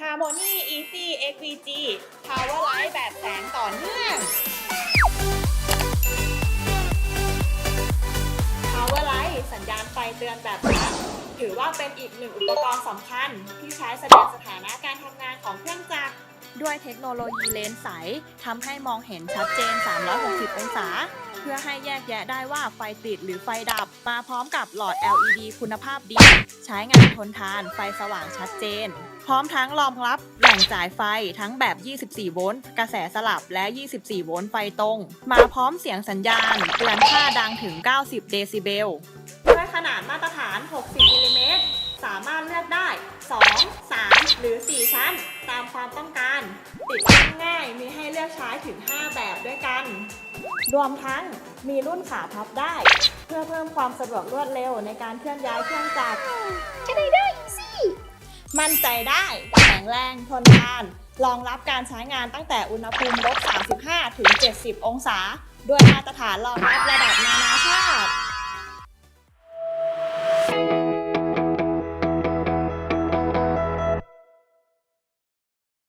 Harmony Easy XVG Power Light แบบแสงต่อเนื่อง Power Light สัญญาณไฟเตือนแบบชัดถือว่าเป็นอีกหนึ่งอุปกรณ์สำคัญ ที่ใช้แสดงสถานะการทำงานของเครื่องจักรด้วยเทคโนโลยีเลนส์ใสทำให้มองเห็นชัดเจน 360 องศา เพื่อให้แยกแยะได้ว่าไฟติดหรือไฟดับ มาพร้อมกับหลอด LED คุณภาพดี ใช้งานทนทาน ไฟสว่างชัดเจน พร้อมทั้งรองรับแหล่งจ่ายไฟทั้งแบบ 24 โวลต์ กระแสสลับและ 24 โวลต์ไฟตรง มาพร้อมเสียงสัญญาณเตือนค่าดังถึง 90 เดซิเบล ด้วยขนาดมาตรฐาน 60มิลลิเมตร สามารถเลือกได้ 2 3 หรือ 4 ชั้น ตามความต้องการ ติดตั้งง่ายมีให้เลือกใช้ถึง 5 แบบด้วยกัน รวมทั้งมีรุ่นขาพับได้ เพื่อเพิ่มความสะดวกรวดเร็วในการเคลื่อนย้ายเครื่องจักรจะได้ได้สิ มั่นใจได้แข็งแรงทนทาน รองรับการใช้งานตั้งแต่อุณหภูมิลบ 35 ถึง 70 องศา ด้วยมาตรฐานรองรับระดับนานาชาติ